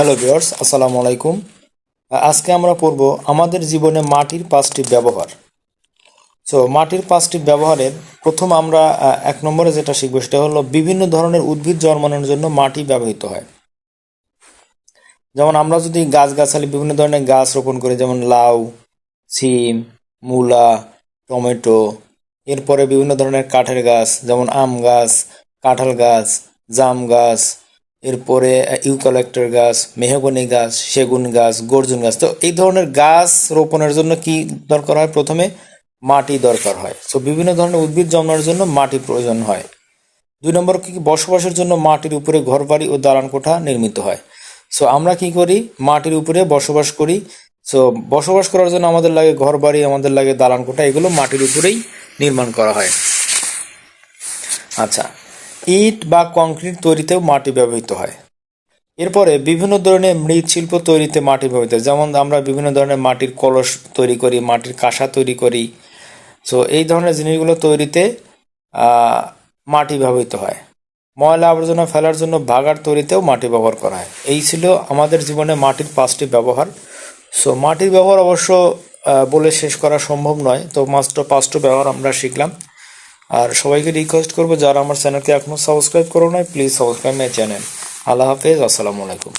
Hello viewers আসসালামু আলাইকুম আজকে আমরা পড়ব আমাদের জীবনে মাটির পাঁচটি ব্যবহার। সো মাটির পাঁচটি ব্যবহারের প্রথম আমরা এক নম্বরে যেটা শিখব সেটা হলো বিভিন্ন ধরনের উদ্ভিদ জন্মানোর জন্য মাটি ব্যবহৃত হয়। যেমন আমরা যদি গাছগাছালি বিভিন্ন ধরনের গাছ রোপণ করি, যেমন লাউ, সিম, মূলা, টমেটো, এরপরে বিভিন্ন ধরনের কাঠের গাছ, যেমন আম গাছ, কাঁঠাল গাছ, জাম গাছ এরপরে ইউক্যালেক্টর গাছ, মেহগনি গাছ, সেগুন গাছ, গর্জুন গাছ। তো এই ধরনের গাছ রোপণের জন্য কি দরকার হয়? প্রথমে মাটি দরকার হয়। তো বিভিন্ন ধরনের উদ্ভিদ জন্মানোর জন্য মাটি প্রয়োজন হয়। দুই নম্বর কি, বসবাসের জন্য মাটির উপরে ঘরবাড়ি ও দালান কোঠা নির্মিত হয়। সো আমরা কি করি? মাটির উপরে বসবাস করি। সো বসবাস করার জন্য আমাদের লাগে ঘরবাড়ি, আমাদের লাগে দালান কোঠা এগুলো মাটির উপরেই নির্মাণ করা হয়। আচ্ছা ইট বা কংক্রিট তৈরিতেও মাটি ব্যবহৃত হয়। এরপরে বিভিন্ন ধরনের মৃৎশিল্প তৈরিতে মাটি ব্যবহৃত হয়। যেমন আমরা বিভিন্ন ধরনের মাটির কলস তৈরি করি, মাটির কাঁসা তৈরি করি। সো এই ধরনের জিনিসগুলো তৈরিতে মাটি ব্যবহৃত হয়। ময়লা আবর্জনা ফেলার জন্য ভাগাড় তৈরিতেও মাটি ব্যবহার করা হয়। এই ছিল আমাদের জীবনে মাটির পাঁচটি ব্যবহার। সো মাটির ব্যবহার অবশ্য বলে শেষ করা সম্ভব নয়। তো, মাত্র পাঁচটা ব্যবহার আমরা শিখলাম। আর সবাইকে রিকোয়েস্ট করব, যারা আমার চ্যানেলকে এখনও সাবস্ক্রাইব করো নাই প্লিজ সাবস্ক্রাইব মাই চ্যানেল আল্লাহ হাফেজ, আসসালামু আলাইকুম।